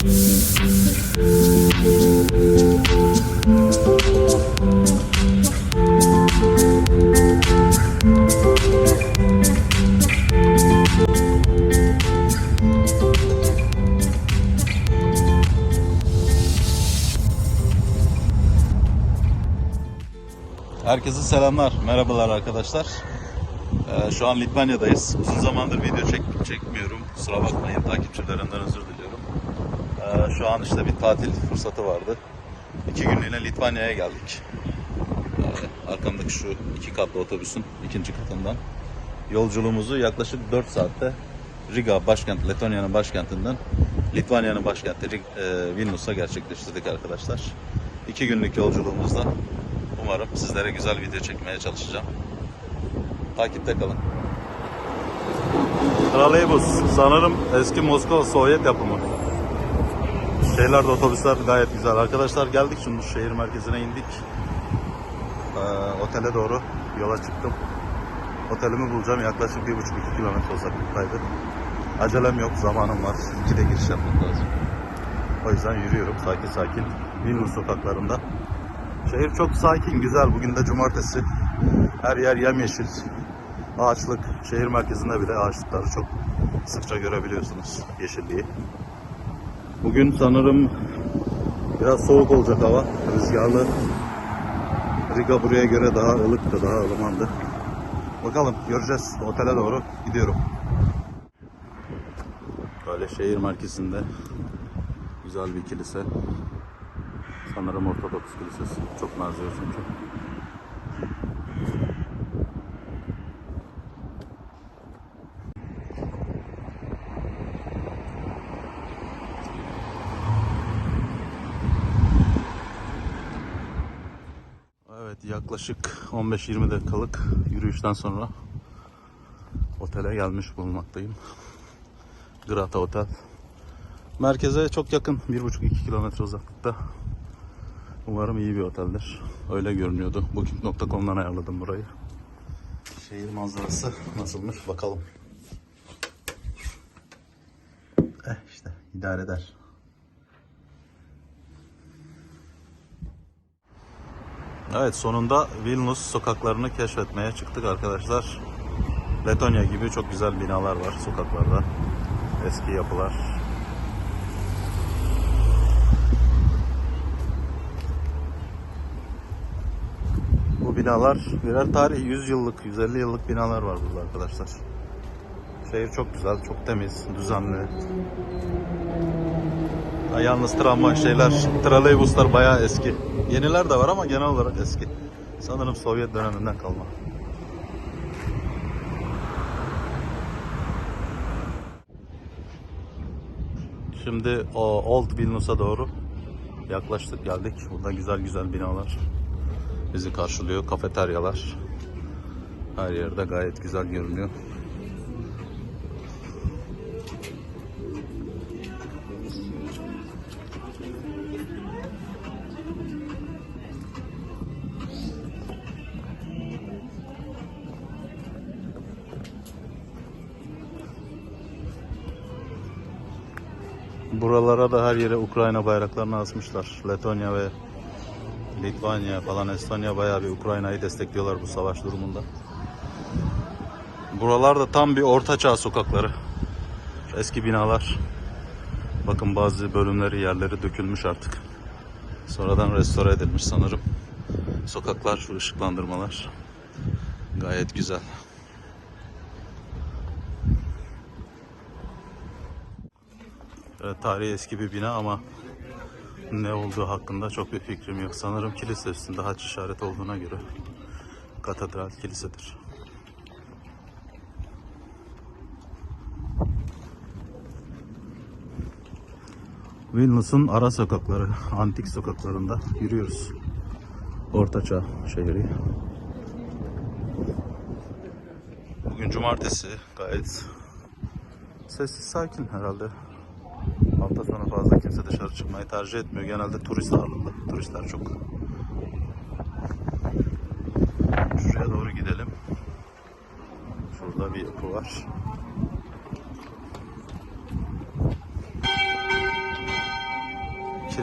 Herkese selamlar, merhabalar arkadaşlar. Ee, şu an Litvanya'dayız. Uzun zamandır video çek çekmiyorum. Kusura bakmayın, takipçilerimden özür diliyorum. Ee, şu an işte bir tatil fırsatı vardı. İki günlüğüne Litvanya'ya geldik. Ee, arkamdaki şu iki katlı otobüsün ikinci katından. Yolculuğumuzu yaklaşık 4 saatte Riga başkent, Letonya'nın başkentinden Litvanya'nın başkenti e, Vilnius'a gerçekleştirdik arkadaşlar. İki günlük yolculuğumuzda umarım sizlere güzel video çekmeye çalışacağım. Takipte kalın. Trolleybus sanırım eski Moskova Sovyet yapımı. Şeyler otobüsler gayet güzel. Arkadaşlar geldik şimdi şehir merkezine indik. Ee, otele doğru yola çıktım. Otelimi bulacağım. Yaklaşık bir buçuk iki kilometre uzaklıktaydı. Acelem yok, zamanım var. İkide giriş yapmak lazım. O yüzden yürüyorum sakin sakin. Vilnius sokaklarında. Şehir çok sakin, güzel. Bugün de cumartesi. Her yer yemyeşil. Ağaçlık. Şehir merkezinde bile ağaçlıkları çok sıkça görebiliyorsunuz. Yeşilliği. Bugün sanırım biraz soğuk olacak hava. Rüzgarlı. Riga buraya göre daha ılıktı, daha ılımandı. Bakalım göreceğiz. Otele doğru gidiyorum. Böyle şehir merkezinde güzel bir kilise. Sanırım Ortodoks Kilisesi. Çok benziyor çünkü. Evet yaklaşık 15-20 dakikalık yürüyüşten sonra otele gelmiş bulunmaktayım. Grata Otel. Merkeze çok yakın. 1,5-2 kilometre uzaklıkta. Umarım iyi bir oteldir. Öyle görünüyordu. Booking.com'dan ayarladım burayı. Şehir manzarası nasılmış bakalım. Eh işte idare eder. Evet sonunda Vilnius sokaklarını keşfetmeye çıktık arkadaşlar. Letonya gibi çok güzel binalar var sokaklarda. Eski yapılar. Bu binalar birer tarih 100 yıllık, 150 yıllık binalar var burada arkadaşlar. Şehir çok güzel, çok temiz, düzenli. Yalnız tramvay şeyler, trolleybuslar bayağı eski. Yeniler de var ama genel olarak eski. Sanırım Sovyet döneminden kalma. Şimdi o Old Vilnius'a doğru yaklaştık geldik. Burada güzel güzel binalar bizi karşılıyor. Kafeteryalar. Her yerde gayet güzel görünüyor. Buralara da her yere Ukrayna bayraklarını asmışlar. Letonya ve Litvanya falan Estonya bayağı bir Ukrayna'yı destekliyorlar bu savaş durumunda. Buralar da tam bir ortaçağ sokakları. Eski binalar. Bakın bazı bölümleri yerleri dökülmüş artık. Sonradan restore edilmiş sanırım. Sokaklar, ışıklandırmalar. Gayet güzel. Evet, tarihi eski bir bina ama ne olduğu hakkında çok bir fikrim yok. Sanırım kilise üstünde haç işareti olduğuna göre katedral kilisedir. Vilnius'un ara sokakları, antik sokaklarında yürüyoruz. Ortaçağ şehri. Bugün cumartesi gayet sessiz sakin herhalde. Hafta sonu fazla kimse dışarı çıkmayı tercih etmiyor. Genelde turist ağırlıklı. Turistler çok. Şuraya doğru gidelim. Şurada bir yapı var.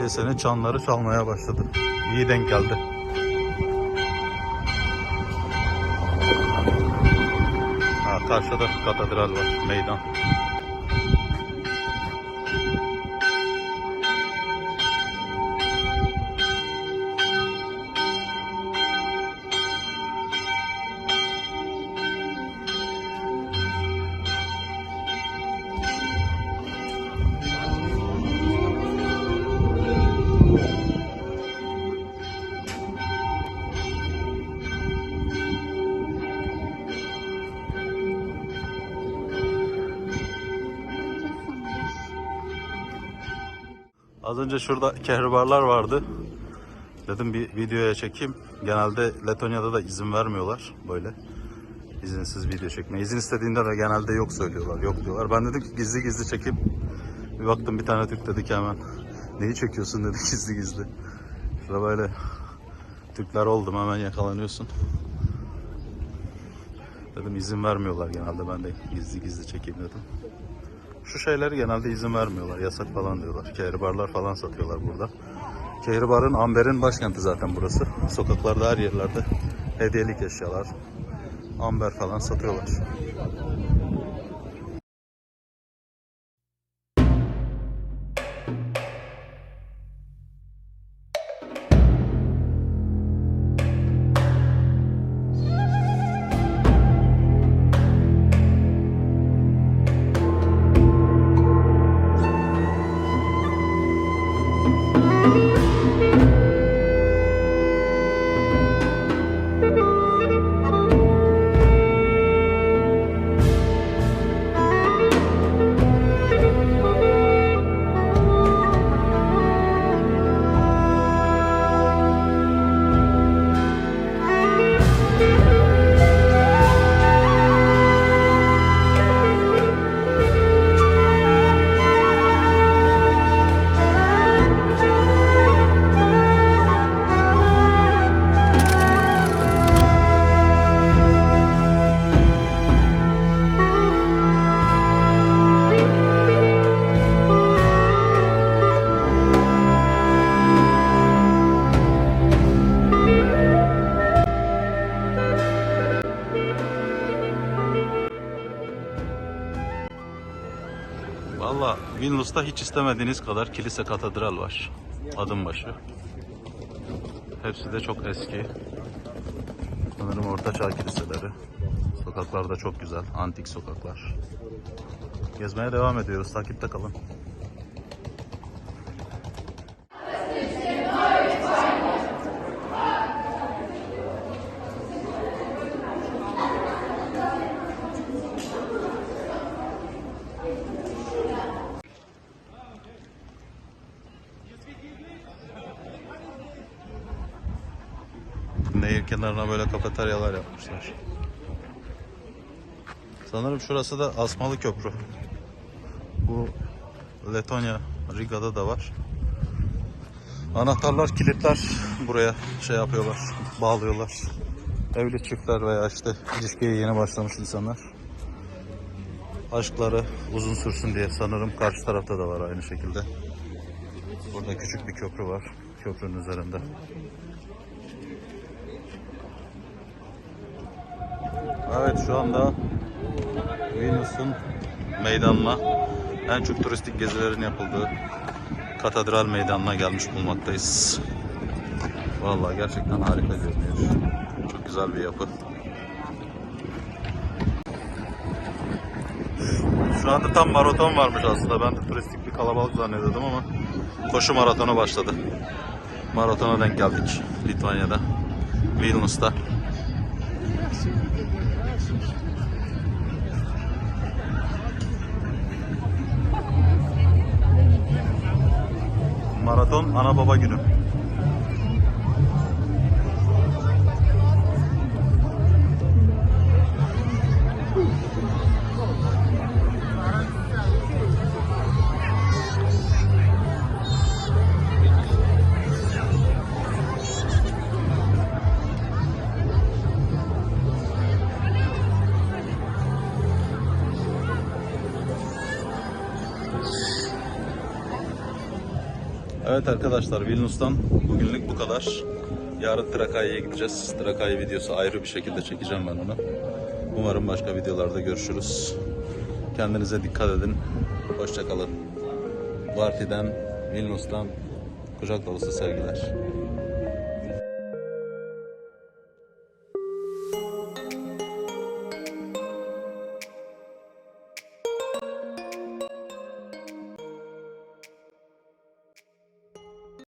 Kilisenin çanları çalmaya başladı. İyi denk geldi. Ha, karşıda katedral var, meydan. Az önce şurada kehribarlar vardı. Dedim bir videoya çekeyim. Genelde Letonya'da da izin vermiyorlar böyle. izinsiz video çekme. İzin istediğinde de genelde yok söylüyorlar, yok diyorlar. Ben dedim gizli gizli çekeyim. Bir baktım bir tane Türk dedi ki hemen neyi çekiyorsun dedi gizli gizli. Şurada böyle Türkler oldum hemen yakalanıyorsun. Dedim izin vermiyorlar genelde ben de gizli gizli çekeyim dedim. Şu şeyleri genelde izin vermiyorlar. Yasak falan diyorlar. Kehribarlar falan satıyorlar burada. Kehribar'ın, Amber'in başkenti zaten burası. Sokaklarda her yerlerde hediyelik eşyalar, Amber falan satıyorlar. Valla Vilnius'ta hiç istemediğiniz kadar kilise katedral var. Adım başı. Hepsi de çok eski. Sanırım Orta Çağ kiliseleri. Sokaklar da çok güzel. Antik sokaklar. Gezmeye devam ediyoruz. Takipte kalın. Kenarına böyle kafeteryalar yapmışlar. Sanırım şurası da Asmalı Köprü. Bu Letonya, Riga'da da var. Anahtarlar, kilitler buraya şey yapıyorlar, bağlıyorlar. Evli çiftler veya işte ilişkiye yeni başlamış insanlar. Aşkları uzun sürsün diye sanırım karşı tarafta da var aynı şekilde. Burada küçük bir köprü var. Köprünün üzerinde. Evet şu anda Venüs'ün meydanına en çok turistik gezilerin yapıldığı katedral meydanına gelmiş bulmaktayız. Vallahi gerçekten harika görünüyor. Çok güzel bir yapı. Şu anda tam maraton varmış aslında. Ben de turistik bir kalabalık zannediyordum ama koşu maratonu başladı. Maratona denk geldik Litvanya'da. Vilnius'ta. Maraton ana baba günü. Evet arkadaşlar Vilnius'tan bugünlük bu kadar. Yarın Trakai'ye gideceğiz. Trakai videosu ayrı bir şekilde çekeceğim ben onu. Umarım başka videolarda görüşürüz. Kendinize dikkat edin. Hoşçakalın. Varti'den, Vilnius'tan kucak dolusu sevgiler.